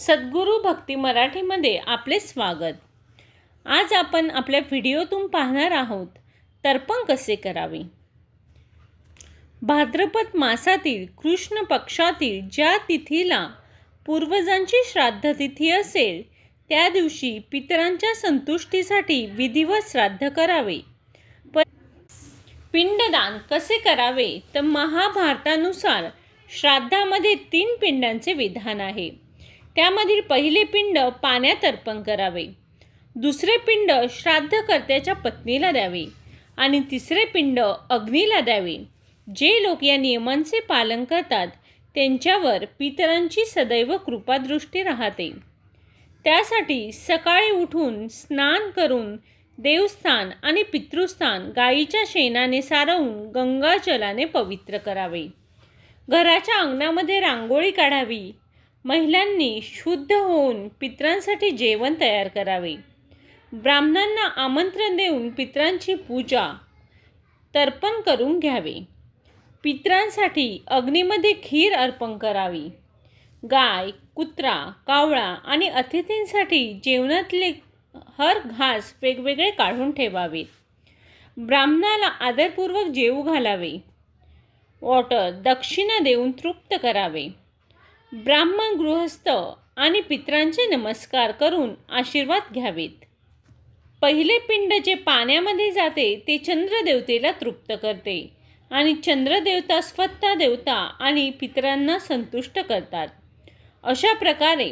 सद्गुरू भक्ती मराठीमध्ये आपले स्वागत. आज आपण आपल्या व्हिडिओतून पाहणार आहोत तर्पण कसे करावे? भाद्रपद मासातील कृष्ण पक्षातील ज्या तिथीला पूर्वजांची श्राद्ध तिथी असेल त्या दिवशी पितरांच्या संतुष्टीसाठी विधिवत श्राद्ध करावे. प पिंडदान कसे करावे? तर महाभारतानुसार श्राद्धामध्ये तीन पिंडांचे विधान आहे. त्यामधील पहिले पिंड पाण्यात अर्पण करावे. दुसरे पिंड श्राद्धकर्त्याच्या पत्नीला द्यावे आणि तिसरे पिंड अग्नीला द्यावे. जे लोक या नियमांचे पालन करतात त्यांच्यावर पितरांची सदैव कृपादृष्टी राहते. त्यासाठी सकाळी उठून स्नान करून देवस्थान आणि पितृस्थान गाईच्या शेणाने सारवून गंगाजलाने पवित्र करावे. घराच्या अंगणामध्ये रांगोळी काढावी. महिलांनी शुद्ध होऊन पितरांसाठी जेवण तयार करावे. ब्राह्मणांना आमंत्रण देऊन पितरांची पूजा तर्पण करून घ्यावे. पितरांसाठी अग्नीमध्ये खीर अर्पण करावी. गाय कुत्रा कावळा आणि अतिथींसाठी जेवणातले हर घास वेगवेगळे काढून ठेवावेत ब्राह्मणाला आदरपूर्वक जेवू घालावे. वॉटर दक्षिणा देऊन तृप्त करावे. ब्राह्मण गृहस्थ आणि पितरांचे नमस्कार करून आशीर्वाद घ्यावेत. पहिले पिंड जे पाण्यामध्ये जाते ते चंद्रदेवतेला तृप्त करते आणि चंद्रदेवता स्वतः देवता आणि पितरांना संतुष्ट करतात. अशा प्रकारे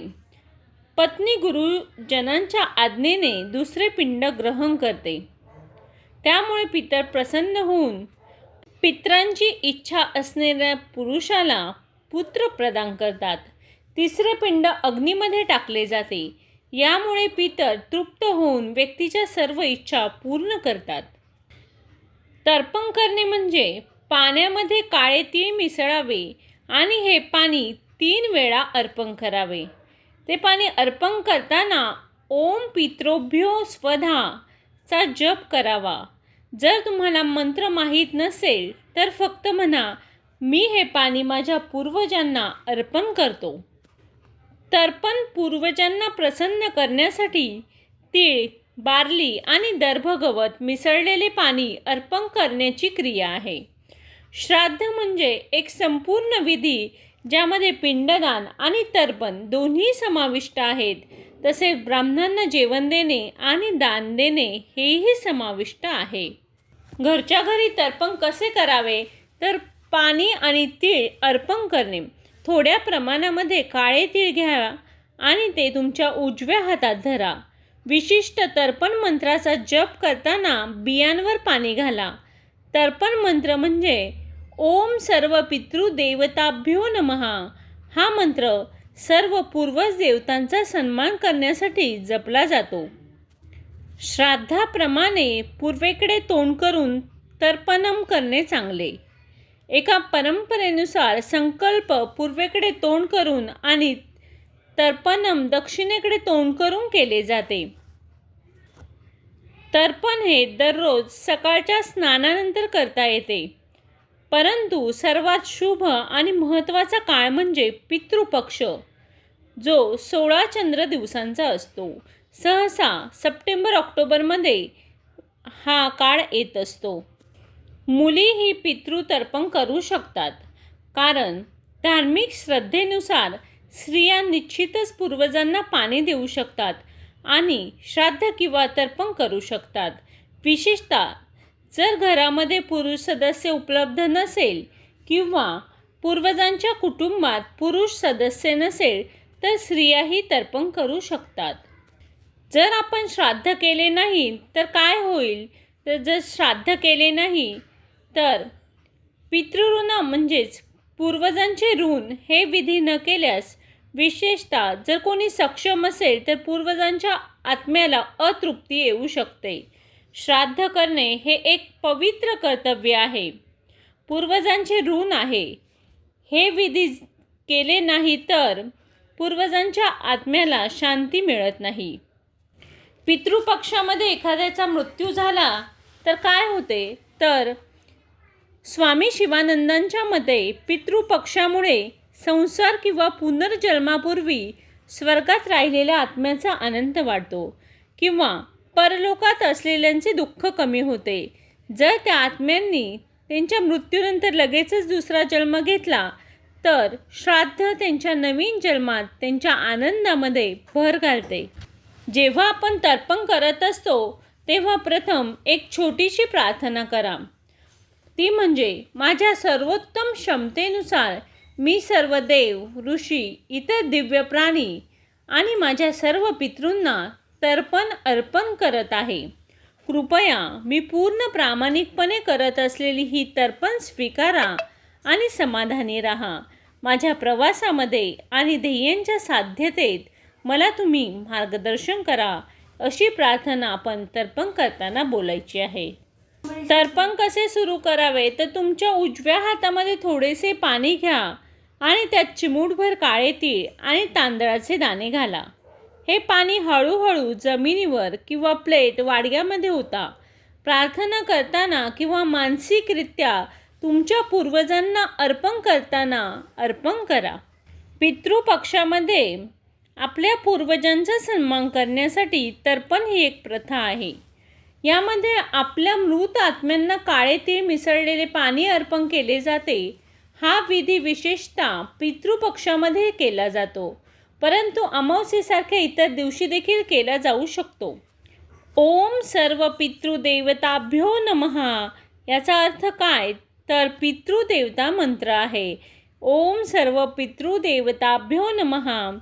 पत्नी गुरुजनांच्या आज्ञेने दुसरे पिंड ग्रहण करते. त्यामुळे पितर प्रसन्न होऊन पित्रांची इच्छा असणाऱ्या पुरुषाला पुत्र प्रदान करतात. तिसरे पिंड अग्नीमध्ये टाकले जाते. यामुळे पितर तृप्त होऊन व्यक्तीच्या सर्व इच्छा पूर्ण करतात. तर्पण करणे म्हणजे पाण्यामध्ये काळे तीळ मिसळावे आणि हे पाणी तीन वेळा अर्पण करावे. ते पाणी अर्पण करताना ओम पित्रोभ्यो स्वधा चा जप करावा. जर तुम्हाला मंत्र माहीत नसेल तर फक्त म्हणा मी हे पाणी माझ्या पूर्वजांना अर्पण करतो. तर्पण पूर्वजांना प्रसन्न करण्यासाठी तीळ बार्ली आणि दर्भगवत मिसळलेले पाणी अर्पण करण्याची क्रिया आहे. श्राद्ध म्हणजे एक संपूर्ण विधी ज्यामध्ये पिंडदान आणि तर्पण दोन्ही समाविष्ट आहेत. तसेच ब्राह्मणांना जेवण देणे आणि दान देणे हेही समाविष्ट आहे. घरच्या घरी तर्पण कसे करावे? तर पाणी आणि तीळ अर्पण करणे. थोड्या प्रमाणामध्ये काळे तीळ घ्या आणि ते तुमच्या उजव्या हातात धरा. विशिष्ट तर्पण मंत्राचा जप करताना बियांवर पाणी घाला. तर्पण मंत्र म्हणजे ओम सर्व पितृदेवताभ्यो नमहा हा मंत्र सर्व पूर्वज देवतांचा सन्मान करण्यासाठी जपला जातो. श्राद्धाप्रमाणे पूर्वेकडे तोंड करून तर्पणम करणे चांगले. एका परंपरेनुसार संकल्प पूर्वेकडे तोंड करून आणि तर्पणम दक्षिणेकडे तोंड करून केले जाते. तर्पण हे दररोज सकाळच्या स्नानानंतर करता येते. परंतु सर्वात शुभ आणि महत्त्वाचा काळ म्हणजे पितृपक्ष जो सोळा चंद्र दिवसांचा असतो. सहसा सप्टेंबर ऑक्टोबरमध्ये हा काळ येत असतो. मुलीही पितृतर्पण करू शकतात. कारण धार्मिक श्रद्धेनुसार स्त्रिया निश्चितच पूर्वजांना पाणी देऊ शकतात आणि श्राद्ध किंवा तर्पण करू शकतात. विशेषतः जर घरामध्ये पुरुष सदस्य उपलब्ध नसेल किंवा पूर्वजांच्या कुटुंबात पुरुष सदस्य नसेल तर स्त्रियाही तर्पण करू शकतात. जर आपण श्राद्ध केले नाही तर काय होईल? तर जर श्राद्ध केले नाही तर पितृऋण म्हणजेच पूर्वजांचे ऋण हे विधी न केल्यास विशेषतः जर कोणी सक्षम असेल तर पूर्वजांच्या आत्म्याला अतृप्ती येऊ शकते. श्राद्ध करणे हे एक पवित्र कर्तव्य आहे. पूर्वजांचे ऋण आहे. हे विधी केले नाही तर पूर्वजांच्या आत्म्याला शांती मिळत नाही. पितृपक्षामध्ये एखाद्याचा मृत्यू झाला तर काय होते? तर स्वामी शिवानंदांच्या मते पितृपक्षामुळे संसार किंवा पुनर्जन्मापूर्वी स्वर्गात राहिलेल्या आत्म्याचा आनंद वाढतो किंवा परलोकात असलेल्यांचे दुःख कमी होते. जर त्या आत्म्यांनी त्यांच्या मृत्यूनंतर लगेचच दुसरा जन्म घेतला तर श्राद्ध त्यांच्या नवीन जन्मात त्यांच्या आनंदामध्ये भर घालते. जेव्हा आपण तर्पण करत असतो तेव्हा प्रथम एक छोटीशी प्रार्थना करा. ती म्हणजे माझ्या सर्वोत्तम क्षमतेनुसार मी सर्व देव ऋषी इतर दिव्य प्राणी आणि माझ्या सर्व पितृंना तर्पण अर्पण करत आहे. कृपया मी पूर्ण प्रामाणिकपणे करत असलेली ही तर्पण स्वीकारा आणि समाधानी राहा. माझ्या प्रवासामध्ये आणि ध्येयांच्या साध्यतेत मला तुम्ही मार्गदर्शन करा अशी प्रार्थना आपण तर्पण करताना बोलायची आहे. तर्पण कसे सुरू करावे? तर तुमच्या उजव्या हातामध्ये थोडेसे पाणी घ्या आणि त्यात चिमूटभर काळे तीळ आणि तांदळाचे दाणे घाला. हे पाणी हळूहळू जमिनीवर किंवा प्लेट वाडग्यामध्ये होता प्रार्थना करताना किंवा मानसिकरित्या तुमच्या पूर्वजांना अर्पण करताना अर्पण करा. पितृपक्षामध्ये आपल्या पूर्वजांचा सन्मान करण्यासाठी तर्पण ही एक प्रथा आहे. यामध्ये आपल्या मृत आत्म्यांना काळे तीळ मिसळलेले पाणी अर्पण केले जाते. हा विधी विशेषतः पितृपक्षामध्ये केला जातो. परंतु अमावस्येसारख्या इतर दिवशी देखील केला जाऊ शकतो. ओम सर्व पितृदेवताभ्यो नमहा याचा अर्थ काय? तर पितृदेवता मंत्र आहे. ओम सर्व पितृदेवताभ्यो नमहा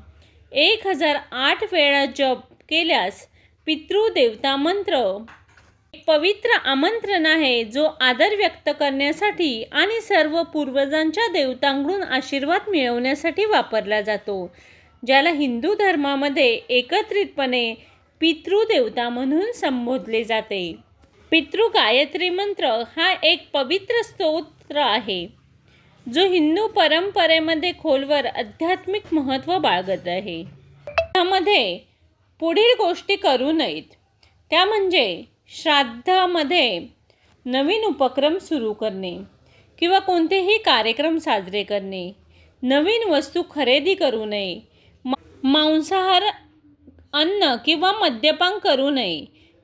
एक हजार आठ वेळा जप केल्यास पितृदेवता मंत्र पवित्र आमंत्रण आहे जो आदर व्यक्त करण्यासाठी आणि सर्व पूर्वजांच्या देवतांकडून आशीर्वाद मिळवण्यासाठी वापरला जातो ज्याला हिंदू धर्मामध्ये एकत्रितपणे पितृदेवता म्हणून संबोधले जाते. पितृ गायत्री मंत्र हा एक पवित्र स्तोत्र आहे जो हिंदू परंपरेमध्ये खोलवर आध्यात्मिक महत्त्व बाळगत आहे. त्यामध्ये पुढील गोष्टी करू नयेत. त्या म्हणजे श्राद्धामध्ये नवीन उपक्रम सुरू करणे किंवा कोणतेही कार्यक्रम साजरे करणे नवीन वस्तू खरेदी करू नये मा- मांसाहार अन्न किंवा मद्यपान करू नये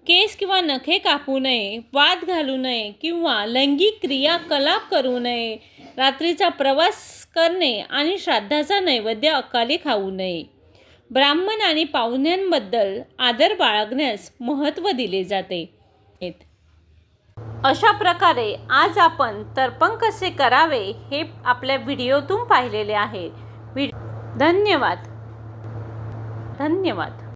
केस किंवा नखे कापू नये वाद घालू नये किंवा लैंगिक क्रियाकलाप करू नये रात्रीचा प्रवास करणे आणि श्राद्धाचा नैवेद्य अकाली खाऊ नये. ब्राह्मण आणि पाहुण्यांबद्दल आदर बाळगण्यास महत्त्व दिले जाते. अशा प्रकारे आज आपण तर्पण कसे करावे हे आपल्या व्हिडिओतून पाहिलेले आहे. व्हि धन्यवाद. धन्यवाद.